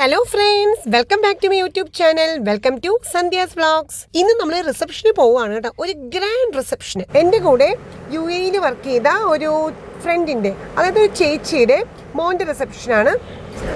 Hello friends welcome back to my YouTube channel welcome to Sandhya's vlogs ഇന്ന് നമ്മൾ റിസപ്ഷന് പോവുകയാണ് കേട്ടോ. ഒരു ഗ്രാൻഡ് റിസപ്ഷന് എന്റെ കൂടെ യു എയിൽ വർക്ക് ചെയ്ത ഒരു ഫ്രണ്ടിന്റെ അതായത് ഒരു ചേച്ചിയുടെ മോന്റെ റിസപ്ഷനാണ്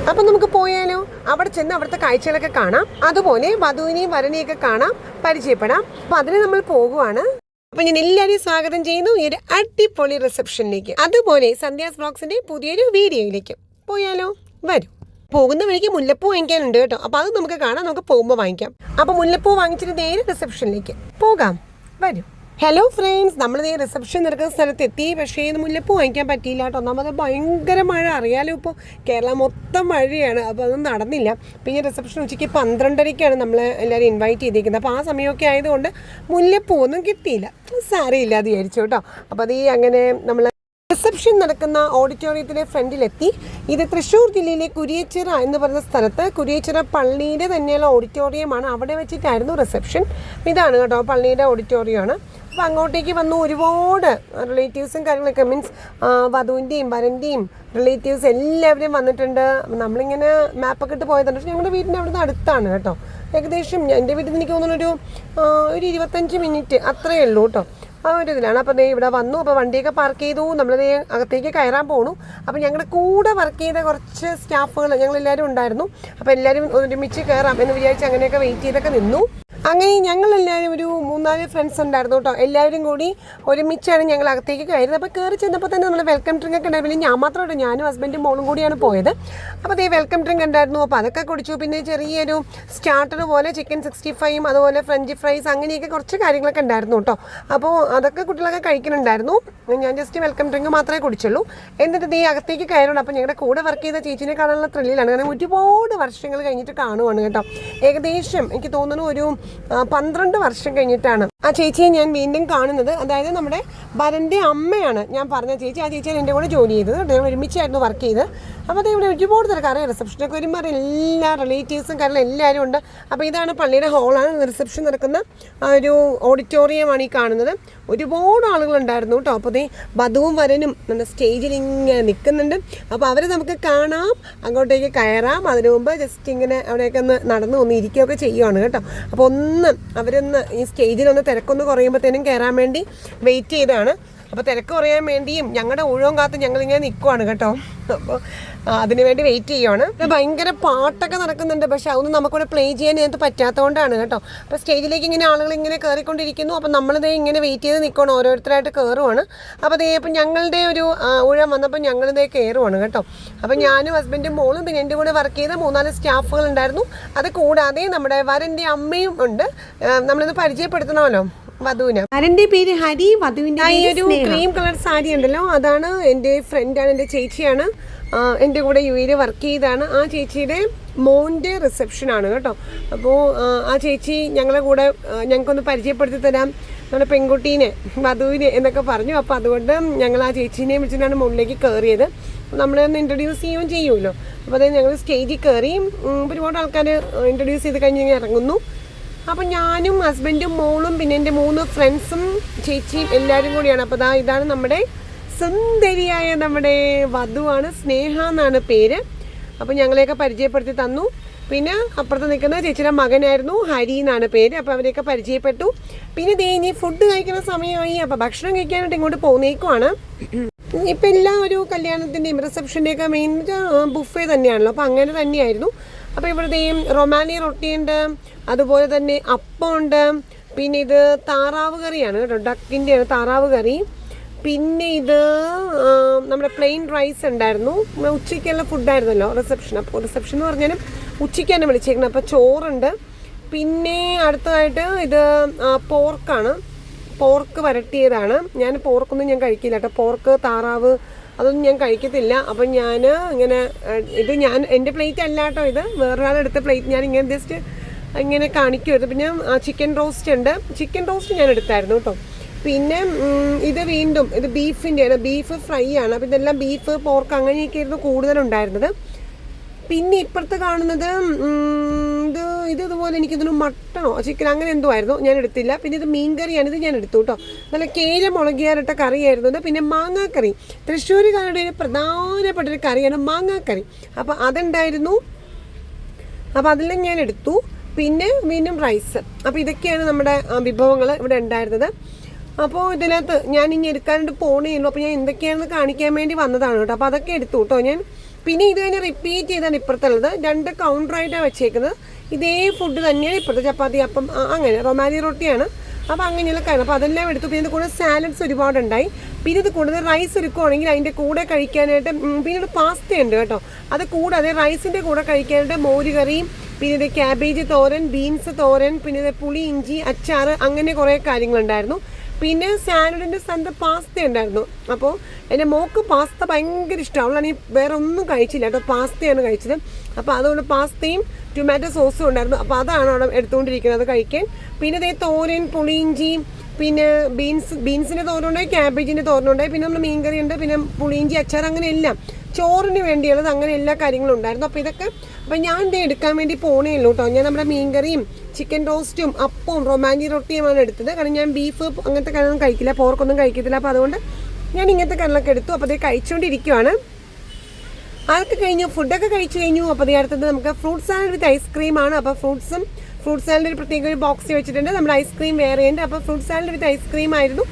അപ്പം നമുക്ക് പോയാലോ? അവിടെ ചെന്ന് അവിടുത്തെ കാഴ്ചകളൊക്കെ കാണാം. അതുപോലെ വധുവിനെയും വരനെയൊക്കെ കാണാം. പരിചയപ്പെടാം. അപ്പം അതിന് നമ്മൾ പോകുവാണ്. അപ്പം ഞാൻ എല്ലാവരെയും സ്വാഗതം ചെയ്യുന്നു ഈ ഒരു അടിപൊളി റിസപ്ഷനിലേക്ക് അതുപോലെ സന്ധ്യാസ് വ്ളോഗ്സിന്റെ പുതിയൊരു വീഡിയോയിലേക്ക് പോയാലോ? വരൂ. പോകുന്ന വഴിക്ക് മുല്ലപ്പൂ വാങ്ങിക്കാനുണ്ട് കേട്ടോ. അപ്പൊ അത് നമുക്ക് കാണാം. നമുക്ക് പോകുമ്പോൾ വാങ്ങിക്കാം. അപ്പൊ മുല്ലപ്പൂ വാങ്ങിച്ചിട്ട് നേരെ റിസപ്ഷനിലേക്ക് പോകാം. വരൂ. ഹലോ ഫ്രണ്ട്സ് നമ്മൾ ഈ റിസപ്ഷൻ നിൽക്കുന്ന സ്ഥലത്ത് എത്തി പക്ഷേ ഇത് മുല്ലപ്പൂ വാങ്ങിക്കാൻ പറ്റിയില്ല കേട്ടോ. ഒന്നാമത് ഭയങ്കര മഴ. അറിയാലോ ഇപ്പോൾ കേരളം മൊത്തം മഴയാണ്. അപ്പോൾ അതൊന്നും നടന്നില്ല. പിന്നെ റിസപ്ഷൻ ഉച്ചയ്ക്ക് പന്ത്രണ്ടരയ്ക്കാണ് നമ്മൾ എല്ലാവരും ഇൻവൈറ്റ് ചെയ്തിരിക്കുന്നത് അപ്പോൾ ആ സമയമൊക്കെ ആയതുകൊണ്ട് മുല്ലപ്പൂ ഒന്നും കിട്ടിയില്ല. സാരമില്ല അത് വിചാരിച്ചു കേട്ടോ. അപ്പോൾ അത് ഈ അങ്ങനെ നമ്മൾ റിസപ്ഷൻ നടക്കുന്ന ഓഡിറ്റോറിയത്തിലെ ഫ്രണ്ടിലെത്തി ഇത് തൃശ്ശൂർ ജില്ലയിലെ കുരിയച്ചിറ എന്ന് പറയുന്ന സ്ഥലത്ത് കുരിയച്ചിറ പള്ളിയുടെ തന്നെയുള്ള ഓഡിറ്റോറിയമാണ് അവിടെ വെച്ചിട്ടായിരുന്നു റിസപ്ഷൻ ഇതാണ് കേട്ടോ പള്ളിയുടെ ഓഡിറ്റോറിയമാണ് അപ്പോൾ അങ്ങോട്ടേക്ക് വന്നു ഒരുപാട് റിലേറ്റീവ്സും കാര്യങ്ങളൊക്കെ മീൻസ് വധുവിന്റെയും വരന്റെയും റിലേറ്റീവ്സ് എല്ലാവരും വന്നിട്ടുണ്ട്. നമ്മളിങ്ങനെ മാപ്പൊക്കെ ഇട്ട് പോയതാണ്. പക്ഷേ ഞങ്ങളുടെ വീടിന്റെ അവിടുന്ന് അടുത്താണ് കേട്ടോ. ഏകദേശം എന്റെ വീട്ടിൽ നിന്ന് എനിക്ക് തോന്നുന്നൊരു ഒരു ഇരുപത്തഞ്ച് മിനിറ്റ് അത്രയേ ഉള്ളൂ കേട്ടോ. ആ ഒരു ഇതിലാണ്. അപ്പോൾ ദേ ഇവിടെ വന്നു. അപ്പോൾ വണ്ടിയൊക്കെ പാർക്ക് ചെയ്തു. നമ്മൾ ദേ അകത്തേക്ക് കയറാൻ പോണു. അപ്പോൾ ഞങ്ങളുടെ കൂടെ വർക്ക് ചെയ്ത കുറച്ച് സ്റ്റാഫുകൾ ഞങ്ങളെല്ലാവരും ഉണ്ടായിരുന്നു. അപ്പോൾ എല്ലാവരും ഒരുമിച്ച് കയറാം എന്ന് വിചാരിച്ച് അങ്ങനെയൊക്കെ വെയിറ്റ് ചെയ്തൊക്കെ നിന്നു. അങ്ങനെ ഞങ്ങളെല്ലാവരും ഒരു മൂന്നാൽ ഫ്രണ്ട്സ് ഉണ്ടായിരുന്നു കേട്ടോ. എല്ലാവരും കൂടി ഒരുമിച്ചാണ് ഞങ്ങൾ അകത്തേക്ക് കയറുന്നത് അപ്പോൾ കയറി ചെന്നപ്പോൾ തന്നെ നമ്മൾ വെൽക്കം ഡ്രിങ്ക് ഒക്കെ ഉണ്ടായിരുന്നു. ഞാൻ മാത്രമല്ല ഞാനും ഹസ്ബൻഡും മോളും കൂടിയാണ് പോയത്. അപ്പോൾ അതേ വെൽക്കം ഡ്രിങ്ക് ഉണ്ടായിരുന്നു. അപ്പോൾ അതൊക്കെ കുടിച്ചു. പിന്നെ ചെറിയൊരു സ്റ്റാർട്ടർ പോലെ ചിക്കൻ സിക്സ്റ്റി ഫൈവും അതുപോലെ ഫ്രഞ്ച് ഫ്രൈസ് അങ്ങനെയൊക്കെ കുറച്ച് കാര്യങ്ങളൊക്കെ ഉണ്ടായിരുന്നു കേട്ടോ. അപ്പോൾ അതൊക്കെ കുട്ടികളൊക്കെ കഴിക്കുന്നുണ്ടായിരുന്നു. ഞാൻ ജസ്റ്റ് വെൽക്കം ഡ്രിങ്ക് മാത്രമേ കുടിച്ചുള്ളൂ. എന്നിട്ട് ദേ അകത്തേക്ക് കയറണം അപ്പോൾ ഞങ്ങളുടെ കൂടെ വർക്ക് ചെയ്ത ചേച്ചിനെ കാണാനുള്ള ത്രില്ലിലാണ് കാരണം ഒരുപാട് വർഷങ്ങൾ കഴിഞ്ഞിട്ട് കാണുവാണ് കേട്ടോ. ഏകദേശം എനിക്ക് തോന്നുന്നു ഒരു പന്ത്രണ്ട് വർഷം കഴിഞ്ഞിട്ടാണ് ആ ചേച്ചിയെ ഞാൻ വീണ്ടും കാണുന്നത്. അതായത് നമ്മുടെ ഭരന്റെ അമ്മയാണ് ഞാൻ പറഞ്ഞ ചേച്ചി. ആ ചേച്ചിയാണ് എന്റെ കൂടെ ജോലി ചെയ്തത്. ഞങ്ങൾ ഒരുമിച്ചായിരുന്നു വർക്ക് ചെയ്ത് അപ്പോൾ അത് ഇവിടെ ഒരുപാട് തിരക്കാറ് റിസപ്ഷനൊക്കെ വരുമ്പോൾ എല്ലാ റിലേറ്റീവ്സും കാരണം എല്ലാവരും ഉണ്ട്. അപ്പോൾ ഇതാണ് പള്ളിയുടെ ഹോളാണ് റിസപ്ഷൻ നടക്കുന്ന ഒരു ഓഡിറ്റോറിയമാണ് ഈ കാണുന്നത്. ഒരുപാട് ആളുകളുണ്ടായിരുന്നു കേട്ടോ. അപ്പോൾ ഈ വധുവും വരനും നമ്മുടെ സ്റ്റേജിൽ ഇങ്ങനെ നിൽക്കുന്നുണ്ട്. അപ്പോൾ അവരെ നമുക്ക് കാണാം. അങ്ങോട്ടേക്ക് കയറാം. അതിനു മുമ്പ് ജസ്റ്റ് ഇങ്ങനെ അവിടെയൊക്കെ ഒന്ന് നടന്ന് ഒന്ന് ഇരിക്കുകയൊക്കെ ചെയ്യുവാണ് കേട്ടോ. അപ്പോൾ ഒന്ന് അവരൊന്ന് ഈ സ്റ്റേജിലൊന്ന് തിരക്കൊന്ന് കുറയുമ്പോഴത്തേനും കയറാൻ വേണ്ടി വെയിറ്റ് ചെയ്താണ് അപ്പോൾ തിരക്ക് കുറയാൻ വേണ്ടിയും ഞങ്ങളുടെ ഊഴവും കാത്ത് ഞങ്ങളിങ്ങനെ നിൽക്കുവാണ് കേട്ടോ. അപ്പോൾ അതിനുവേണ്ടി വെയിറ്റ് ചെയ്യുവാണ്. ഭയങ്കര പാട്ടൊക്കെ നടക്കുന്നുണ്ട്. പക്ഷെ അതൊന്നും നമുക്കിവിടെ പ്ലേ ചെയ്യാൻ ഇതിനകത്ത് പറ്റാത്തതുകൊണ്ടാണ് കേട്ടോ. അപ്പോൾ സ്റ്റേജിലേക്ക് ഇങ്ങനെ ആളുകൾ ഇങ്ങനെ കയറിക്കൊണ്ടിരിക്കുന്നു അപ്പോൾ നമ്മളിത് ഇങ്ങനെ വെയിറ്റ് ചെയ്ത് നിൽക്കണം ഓരോരുത്തരായിട്ട് കയറുവാണ് അപ്പോൾ അതേ ഇപ്പം ഞങ്ങളുടെ ഒരു ഊഴം വന്നപ്പോൾ ഞങ്ങളിതേ കയറുവാണ് കേട്ടോ. അപ്പോൾ ഞാനും ഹസ്ബൻഡും മോളും പിന്നെ എന്റെ കൂടെ വർക്ക് ചെയ്ത മൂന്നാൽ സ്റ്റാഫുകൾ ഉണ്ടായിരുന്നു. അത് കൂടാതെ നമ്മുടെ വരന്റെ അമ്മയും ഉണ്ട്. നമ്മളിത് പരിചയപ്പെടുത്തണമല്ലോ. വധുവിന്. വരന്റെ പേര്? ഹരി വധുവിന്റെ ഈ ഒരു ക്രീം കളർ സാരി ഉണ്ടല്ലോ അതാണ് എന്റെ ഫ്രണ്ടാണ് എന്റെ ചേച്ചിയാണ്. എന്റെ എന്റെ കൂടെ യു എയിൽ വർക്ക് ചെയ്താണ് ആ ചേച്ചിയുടെ മോന്റെ റിസപ്ഷനാണ് കേട്ടോ. അപ്പോൾ ആ ചേച്ചി ഞങ്ങളെ കൂടെ ഞങ്ങൾക്കൊന്ന് പരിചയപ്പെടുത്തി തരാം. നമ്മുടെ പെൺകുട്ടീനെ വധുവിനെ എന്നൊക്കെ പറഞ്ഞു. അപ്പോൾ അതുകൊണ്ട് ഞങ്ങൾ ആ ചേച്ചീനെ വിളിച്ചിട്ടാണ് മുകളിലേക്ക് കയറിയത് നമ്മളെ ഒന്ന് ഇൻട്രൊഡ്യൂസ് ചെയ്യുകയും ചെയ്യുമല്ലോ. അപ്പോൾ അതായത് ഞങ്ങൾ സ്റ്റേജിൽ കയറി ഒരുപാട് ആൾക്കാർ ഇൻട്രൊഡ്യൂസ് ചെയ്ത് കഴിഞ്ഞ് ഇറങ്ങുന്നു. അപ്പം ഞാനും ഹസ്ബൻഡും മോളും പിന്നെ എന്റെ മൂന്ന് ഫ്രണ്ട്സും ചേച്ചിയും എല്ലാവരും കൂടിയാണ്. അപ്പോൾ ദാ ഇതാണ് നമ്മുടെ സുന്ദരിയായ നമ്മുടെ വധുവാണ് സ്നേഹ എന്നാണ് പേര്. അപ്പോൾ ഞങ്ങളെയൊക്കെ പരിചയപ്പെടുത്തി തന്നു. പിന്നെ അപ്പുറത്ത് നിൽക്കുന്ന ചേച്ചിയുടെ മകനായിരുന്നു ഹരി എന്നാണ് പേര്. അപ്പോൾ അവരെയൊക്കെ പരിചയപ്പെട്ടു. പിന്നെ ദേ ഇനി ഫുഡ് കഴിക്കുന്ന സമയമായി. അപ്പോൾ ഭക്ഷണം കഴിക്കാനായിട്ട് ഇങ്ങോട്ട് പോകുന്നേക്കുവാണ് ഇപ്പം എല്ലാ ഒരു കല്യാണത്തിന്റെയും റിസപ്ഷന്റെയൊക്കെ മെയിൻ ബുഫേ തന്നെയാണല്ലോ. അപ്പോൾ അങ്ങനെ തന്നെയായിരുന്നു. അപ്പോൾ ഇവിടുത്തെയും റൊമാനി റൊട്ടിയുണ്ട് അതുപോലെ തന്നെ അപ്പമുണ്ട് പിന്നെ ഇത് താറാവ് കറിയാണ് കേട്ടോ ഡക്കിന്റെയാണ് താറാവ് കറി. പിന്നെ ഇത് നമ്മുടെ പ്ലെയിൻ റൈസ് ഉണ്ടായിരുന്നു. ഉച്ചയ്ക്കുള്ള ഫുഡായിരുന്നല്ലോ റിസപ്ഷൻ അപ്പോൾ റിസപ്ഷൻ എന്ന് പറഞ്ഞാലും ഉച്ചയ്ക്കാണ് വിളിച്ചേക്കുന്നത് അപ്പോൾ ചോറുണ്ട്. പിന്നെ അടുത്തതായിട്ട് ഇത് പോർക്കാണ് പോർക്ക് വരട്ടിയതാണ്. ഞാൻ പോർക്കൊന്നും ഞാൻ കഴിക്കില്ല കേട്ടോ. പോർക്ക് താറാവ് അതൊന്നും ഞാൻ കഴിക്കത്തില്ല. അപ്പം ഞാൻ ഇങ്ങനെ ഇത് ഞാൻ എന്റെ പ്ലേറ്റ് അല്ല കേട്ടോ ഇത്. വേറൊരാളെടുത്ത പ്ലേറ്റ് ഞാൻ ഇങ്ങനെ ജസ്റ്റ് ഇങ്ങനെ കാണിക്കുമായിരുന്നു പിന്നെ ആ ചിക്കൻ റോസ്റ്റ് ഉണ്ട്. ചിക്കൻ റോസ്റ്റ് ഞാൻ എടുത്തായിരുന്നു കേട്ടോ. പിന്നെ ഇത് വീണ്ടും ഇത് ബീഫിന്റെയാണ് ബീഫ് ഫ്രൈ ആണ്. അപ്പം ഇതെല്ലാം ബീഫ് പോർക്ക് അങ്ങനെയൊക്കെ ആയിരുന്നു കൂടുതലുണ്ടായിരുന്നത്. പിന്നെ ഇപ്പുറത്ത് കാണുന്നത് ഇത് ഇത് ഇതുപോലെ എനിക്ക് ഇതിന് മട്ടണോ? ചിക്കൻ അങ്ങനെ എന്തോ ആയിരുന്നു. ഞാൻ എടുത്തില്ല. പിന്നെ ഇത് മീൻ കറിയാണ്. ഇത് ഞാൻ എടുത്തു കേട്ടോ. നല്ല കേര മുളകിയാറിട്ട കറിയായിരുന്നു. പിന്നെ മാങ്ങാക്കറി. തൃശ്ശൂരുകാരുടെ ഒരു പ്രധാനപ്പെട്ട ഒരു കറിയാണ് മാങ്ങാക്കറി. അപ്പോൾ അതുണ്ടായിരുന്നു അപ്പോൾ അതെല്ലാം ഞാൻ എടുത്തു. പിന്നെ വീണ്ടും റൈസ്. അപ്പോൾ ഇതൊക്കെയാണ് നമ്മുടെ വിഭവങ്ങൾ ഇവിടെ ഉണ്ടായിരുന്നത്. അപ്പോൾ ഇതിനകത്ത് ഞാൻ ഇനി എടുക്കാനായിട്ട് പോണേ ഉള്ളൂ അപ്പോൾ ഞാൻ എന്തൊക്കെയാണെന്ന് കാണിക്കാൻ വേണ്ടി വന്നതാണ് കേട്ടോ. അപ്പോൾ അതൊക്കെ എടുത്തു കേട്ടോ ഞാൻ. പിന്നെ ഇത് തന്നെ റിപ്പീറ്റ് ചെയ്താണ് ഇപ്പുറത്തുള്ളത് രണ്ട് കൗണ്ടറായിട്ടാണ് വെച്ചേക്കുന്നത്. ഇതേ ഫുഡ് തന്നെയാണ് ഇപ്പുറത്തെ ചപ്പാത്തി അപ്പം അങ്ങനെ റൊമാലി റൊട്ടിയാണ്. അപ്പോൾ അങ്ങനെയുള്ള കാര്യം. അപ്പോൾ അതെല്ലാം എടുത്തു. പിന്നെ ഇത് കൂടെ സാലഡ്സ് ഒരുപാടുണ്ടായി. പിന്നെ ഇത് കൂടുതൽ റൈസ് എടുക്കുവാണെങ്കിൽ അതിന്റെ കൂടെ കഴിക്കാനായിട്ട് പിന്നെ ഒരു പാസ്ത ഉണ്ട് കേട്ടോ. അത് കൂടാതെ റൈസിന്റെ കൂടെ കഴിക്കാനായിട്ട് മോര് കറിയും പിന്നെ ഇത് ക്യാബേജ് തോരൻ ബീൻസ് തോരൻ പിന്നെ ഇത് പുളി ഇഞ്ചി അച്ചാർ അങ്ങനെ കുറേ കാര്യങ്ങളുണ്ടായിരുന്നു. പിന്നെ സാലഡിന്റെ സ്ഥലത്ത് പാസ്ത ഉണ്ടായിരുന്നു. അപ്പോൾ എന്റെ മോക്ക് പാസ്ത ഭയങ്കര ഇഷ്ടമാണ് അവളാണെങ്കിൽ വേറെ ഒന്നും കഴിച്ചില്ല കേട്ടോ. പാസ്തയാണ് കഴിച്ചത്. അപ്പോൾ അതുകൊണ്ട് പാസ്തയും ടൊമാറ്റോ സോസും ഉണ്ടായിരുന്നു. അപ്പോൾ അതാണ് അവിടെ എടുത്തുകൊണ്ടിരിക്കുന്നത് കഴിക്കാൻ. പിന്നെ ഇതേ തോരൻ പുളിയിഞ്ചിയും പിന്നെ ബീൻസ് ബീൻസിന്റെ തോരനുണ്ടായി ക്യാബേജിന്റെ തോരനുണ്ടായി പിന്നെ നമ്മൾ മീൻകറി ഉണ്ട് പിന്നെ പുളിയിഞ്ചി അച്ചാർ അങ്ങനെ എല്ലാം ചോറിന് വേണ്ടിയുള്ളത് അങ്ങനെ എല്ലാ കാര്യങ്ങളും ഉണ്ടായിരുന്നു. അപ്പോൾ ഇതൊക്കെ അപ്പോൾ ഞാൻ ഇത് എടുക്കാൻ വേണ്ടി പോണേ ഉള്ളൂ കേട്ടോ ഞാൻ നമ്മുടെ മീൻകറിയും ചിക്കൻ റോസ്റ്റും അപ്പവും റൊമാന്റി റൊട്ടിയുമാണ് എടുത്തത്. കാരണം ഞാൻ ബീഫ് അങ്ങനത്തെ കാര്യമൊന്നും കഴിക്കില്ല പോർക്കൊന്നും കഴിക്കത്തില്ല. അപ്പോൾ അതുകൊണ്ട് ഞാൻ ഇങ്ങനത്തെ കറികളൊക്കെ എടുത്തു. അപ്പോൾ അത് കഴിച്ചുകൊണ്ടിരിക്കുവാണ് അതൊക്കെ കഴിഞ്ഞു ഫുഡൊക്കെ കഴിച്ചു കഴിഞ്ഞു. അപ്പോൾ അടുത്തത് നമുക്ക് ഫ്രൂട്ട് സാലഡ് വിത്ത് ഐസ്ക്രീമാണ് അപ്പോൾ ഫ്രൂട്ട്സും ഫ്രൂട്ട് സാലഡ് ഒരു പ്രത്യേക ഒരു ബോക്സ് വെച്ചിട്ടുണ്ട്. നമ്മുടെ ഐസ്ക്രീം വേറെ ഉണ്ട് അപ്പോൾ ഫ്രൂട്ട് സാലഡ് വിത്ത് ഐസ്ക്രീം ആയിരുന്നു.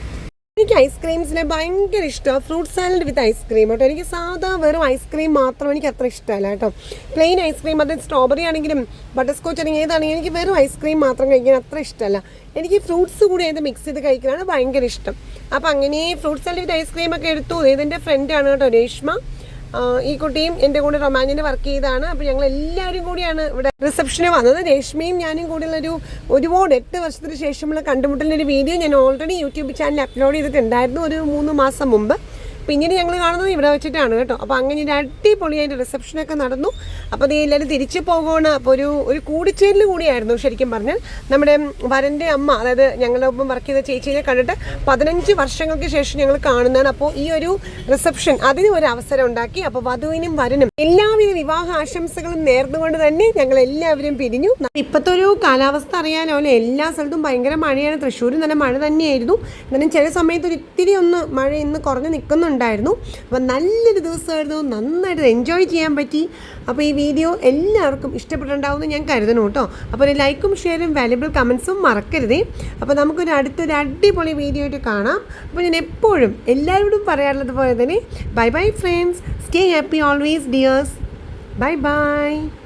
എനിക്ക് ഐസ്ക്രീംസിനെ ഭയങ്കര ഇഷ്ടമാണ് ഫ്രൂട്ട് സാലഡ് വിത്ത് ഐസ്ക്രീം കേട്ടോ. എനിക്ക് സാധാ വെറും ഐസ്ക്രീം മാത്രം എനിക്ക് അത്ര ഇഷ്ടമല്ല കേട്ടോ. പ്ലെയിൻ ഐസ്ക്രീം അത് സ്ട്രോബെറി ആണെങ്കിലും ബട്ടർ സ്കോച്ച് ആണെങ്കിലും ഏതാണെങ്കിലും എനിക്ക് വെറും ഐസ്ക്രീം മാത്രം കഴിക്കാൻ അത്ര ഇഷ്ടമല്ല. എനിക്ക് ഫ്രൂട്ട്സ് കൂടി ഇത് മിക്സ് ചെയ്ത് കഴിക്കാനാണ് ഭയങ്കര ഇഷ്ടം. അപ്പോൾ അങ്ങനെ ഫ്രൂട്ട് സാലഡ് വിത്ത് ഐസ്ക്രീം ഒക്കെ എടുത്തു. ഫ്രണ്ട് ഫ്രണ്ടാണ് കേട്ടോ രേഷ്മ. ഈ കുട്ടിയും എന്റെ കൂടെ റൊമാനിന് വർക്ക് ചെയ്താണ്. അപ്പോൾ ഞങ്ങൾ എല്ലാവരും കൂടിയാണ് ഇവിടെ റിസപ്ഷന് വന്നത്. രേഷ്മയും ഞാനും കൂടിയുള്ളൊരു ഒരുപാട് എട്ട് വർഷത്തിന് ശേഷമുള്ള കണ്ടുമുട്ടലിന്റെ ഒരു വീഡിയോ ഞാൻ ഓൾറെഡി യൂട്യൂബ് ചാനലിൽ അപ്ലോഡ് ചെയ്തിട്ടുണ്ടായിരുന്നു. ഒരു മൂന്ന് മാസം മുമ്പ്. പിന്നീട് ഞങ്ങൾ കാണുന്നത് ഇവിടെ വെച്ചിട്ടാണ് കേട്ടോ. അപ്പോൾ അങ്ങനെ ഒരു അടിപൊളിയായിട്ട് റിസപ്ഷനൊക്കെ നടന്നു. അപ്പോൾ അത് എല്ലാവരും തിരിച്ചു പോകണം അപ്പോൾ ഒരു ഒരു കൂടിച്ചേരൽ കൂടിയായിരുന്നു ശരിക്കും പറഞ്ഞാൽ. നമ്മുടെ വരന്റെ അമ്മ അതായത് ഞങ്ങളുടെ ഒപ്പം വർക്ക് ചെയ്ത ചേച്ചിയെ കണ്ടിട്ട് പതിനഞ്ച് വർഷങ്ങൾക്ക് ശേഷം ഞങ്ങൾ കാണുന്നതാണ്. അപ്പോൾ ഈ ഒരു റിസപ്ഷൻ അതിന് ഒരു അവസരം ഉണ്ടാക്കി. അപ്പോൾ വധുവിനും വരനും എല്ലാവിധ വിവാഹ ആശംസകളും നേർന്നുകൊണ്ട് തന്നെ ഞങ്ങൾ എല്ലാവരും പിരിഞ്ഞു. ഇപ്പോഴത്തെ ഒരു കാലാവസ്ഥ അല്ലേ? എല്ലാ സ്ഥലത്തും ഭയങ്കര മഴയാണ്. തൃശ്ശൂരും നല്ല മഴ തന്നെയായിരുന്നു. എന്നാലും ചില സമയത്ത് ഒരു ഇത്തിരി ഒന്ന് മഴ ഇന്ന് കുറഞ്ഞ് നിൽക്കുന്നുണ്ടായിരുന്നു അപ്പോൾ നല്ലൊരു ദിവസമായിരുന്നു. നന്നായിട്ട് എൻജോയ് ചെയ്യാൻ പറ്റി. അപ്പോൾ ഈ വീഡിയോ എല്ലാവർക്കും ഇഷ്ടപ്പെട്ടുണ്ടാവുമെന്ന് ഞാൻ കരുതണം കേട്ടോ. അപ്പോൾ ഒരു ലൈക്കും ഷെയറും വാല്യബിൾ കമൻസും മറക്കരുതേ. അപ്പോൾ നമുക്കൊരു അടുത്തൊരു അടിപൊളി വീഡിയോ ആയിട്ട് കാണാം. അപ്പോൾ ഞാൻ എപ്പോഴും എല്ലാവരോടും പറയാറുള്ളത് പോലെ തന്നെ bye bye friends stay happy always dears bye bye